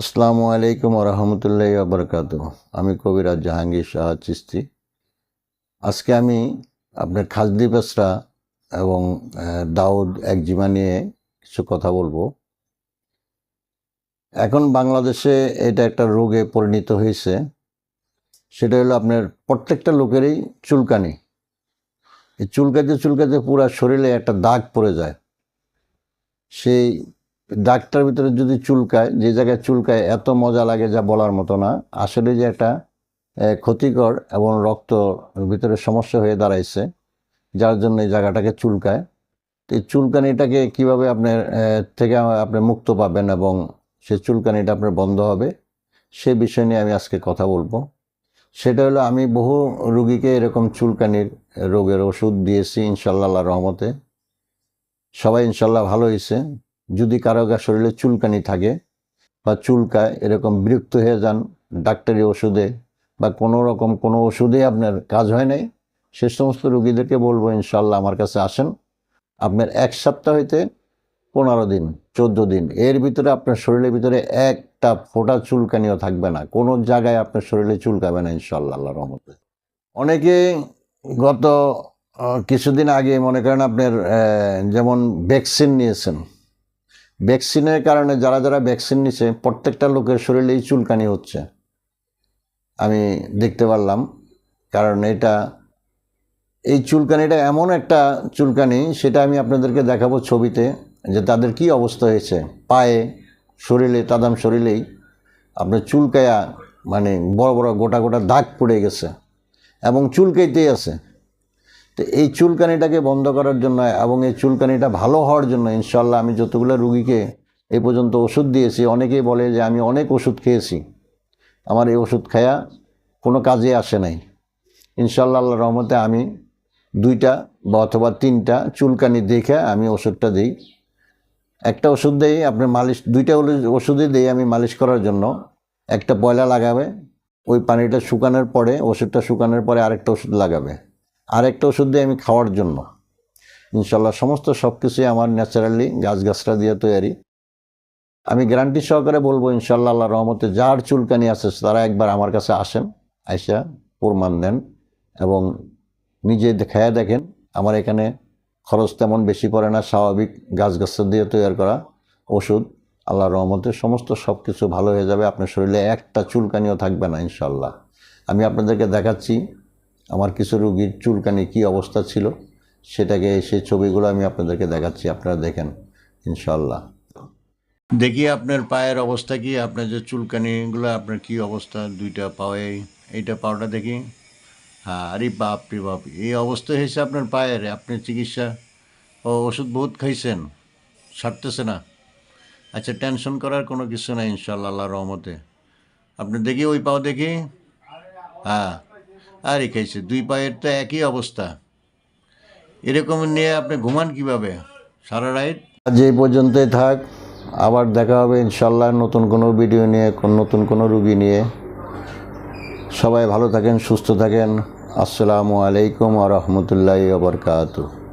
আসসালামু আলাইকুম রহমতুল্লাহ বরকাত আমি কবিরাজ জাহাঙ্গীর শাহ চিস্তি আজকে আমি আপনার খাজদি পেসরা এবং দাউদ একজিমা নিয়ে কিছু কথা বলব। এখন বাংলাদেশে এটা একটা রোগে পরিণত হয়েছে। সেটা হলো আপনার প্রত্যেকটা লোকেরই চুলকানি। এই চুলকাতে চুলকাতে পুরা শরীরে একটা দাগ পড়ে যায়। সেই দাগটার ভিতরে যদি চুলকায়, যে জায়গায় চুলকায়, এত মজা লাগে যা বলার মতো না, আসলে যে একটা ক্ষতিকর এবং রক্ত ভিতরে সমস্যা হয়ে দাঁড়াইছে, যার জন্য এই জায়গাটাকে চুলকায়। তো এই চুলকানিটাকে কীভাবে আপনার থেকে আপনি মুক্ত পাবেন এবং সে চুলকানিটা আপনার বন্ধ হবে, সে বিষয় নিয়ে আমি আজকে কথা বলব। সেটা হলো আমি বহু রুগীকে এরকম চুলকানির রোগের ওষুধ দিয়েছি ইনশাল্লাহ রহমতে। সবাই ইনশাল্লাহ ভালো হয়েছে যদি কারও শরীরে চুলকানি থাকে বা চুলকায় এরকম বিরক্ত হয়ে যান ডাক্তারি ওষুধে বা কোনো রকম কোনো ওষুধে আপনার কাজ হয় নাই, সে সমস্ত রুগীদেরকে বলব ইনশাল্লাহ আমার কাছে আসেন। আপনার এক সপ্তাহ হইতে পনেরো দিন, চোদ্দ দিন, এর ভিতরে আপনার শরীরের ভিতরে একটা ফোঁটা চুলকানিও থাকবে না। কোনো জায়গায় আপনার শরীরে চুলকাবে না ইনশাল্লাহ আল্লাহ রহমতে। অনেকে গত কিছুদিন আগে মনে করেন আপনার যেমন ভ্যাকসিন নিয়েছেন ভ্যাকসিনের কারণে যারা যারা ভ্যাকসিন নিছে, প্রত্যেকটা লোকের শরীরেই চুলকানি হচ্ছে। আমি দেখতে পারলাম, কারণ এটা, এই চুলকানিটা এমন একটা চুলকানি, সেটা আমি আপনাদেরকে দেখাবো ছবিতে, যে তাদের কি অবস্থা হয়েছে। পায়ে, শরীরে, তাদাম শরীরেই আপনার চুলকায়া মানে বড় বড় গোটা গোটা দাগ পড়ে গেছে এবং চুলকাইতেই আছে। তো এই চুলকানিটাকে বন্ধ করার জন্য এবং এই চুলকানিটা ভালো হওয়ার জন্য ইনশাল্লাহ আমি যতগুলো রুগীকে এই পর্যন্ত ওষুধ দিয়েছি, অনেকেই বলে যে আমি অনেক ওষুধ খেয়েছি। আমার এই ওষুধ খায়া কোনো কাজে আসে নাই। ইনশাল্লাহ আল্লাহ রহমতে আমি দুইটা বা অথবা তিনটা চুলকানি দেখে আমি ওষুধটা দিই। একটা ওষুধ দিই, আপনি মালিশ, দুইটা ওষুধ- ওষুধই দিই আমি মালিশ করার জন্য। একটা পয়লা লাগাবে, ওই পানিটা শুকানোর পরে, ওষুধটা শুকানোর পরে আরেকটা ওষুধ লাগাবে। আরেকটা ওষুধ দিয়ে আমি খাওয়ার জন্য। ইনশাল্লাহ সমস্ত সব কিছুই আমার ন্যাচারালি গাছগাছরা দিয়ে তৈরি। আমি গ্যারান্টি সহকারে বলব, ইনশাল্লাহ আল্লাহ রহমতে যার চুলকানি আছে তারা একবার আমার কাছে আসেন, আইসা প্রমাণ দেন এবং নিজে খেয়ে দেখেন। আমার এখানে খরচ তেমন বেশি পড়ে না, স্বাভাবিক গাছগাছরা দিয়ে তৈরি করা ওষুধ। আল্লাহ রহমতে সমস্ত সব কিছু ভালো হয়ে যাবে, আপনার শরীরে একটা চুলকানিও থাকবে না, ইনশাল্লাহ। আমি আপনাদেরকে দেখাচ্ছি আমার কিছু রুগীর চুলকানি কি অবস্থা ছিল সেটাকে সেই ছবিগুলো আমি আপনাদেরকে দেখাচ্ছি, আপনারা দেখেন ইনশাল্লাহ দেখি আপনার পায়ের অবস্থা কি, আপনার যে চুলকানিগুলো, আপনার কি অবস্থা, দুইটা পায়ে, এইটা পাওয়াটা দেখি। হ্যাঁ আরে বাপ রে বাপ, এই অবস্থা হয়েছে আপনার পায়ের, আপনি চিকিৎসা ও ওষুধ বহুত খাইছেন, সারতেছে না। আচ্ছা টেনশন করার কোনো কিছু নাই ইনশাল্লাহ আল্লাহ রহমতে। আপনি দেখি ওই পাও দেখি। হ্যাঁ আরে খাইছে, দুই পায়ের তো একই অবস্থা। এরকম নিয়ে আপনি ঘুমান কীভাবে? সারা রাইট আজ এই পর্যন্তই থাক, আবার দেখা হবে ইনশাল্লাহ নতুন কোনো ভিডিও নিয়ে, কোন- নতুন কোনো রুগী নিয়ে। সবাই ভালো থাকেন, সুস্থ থাকেন। আসসালামু আলাইকুম আ রহমতুল্লাহ বরকাত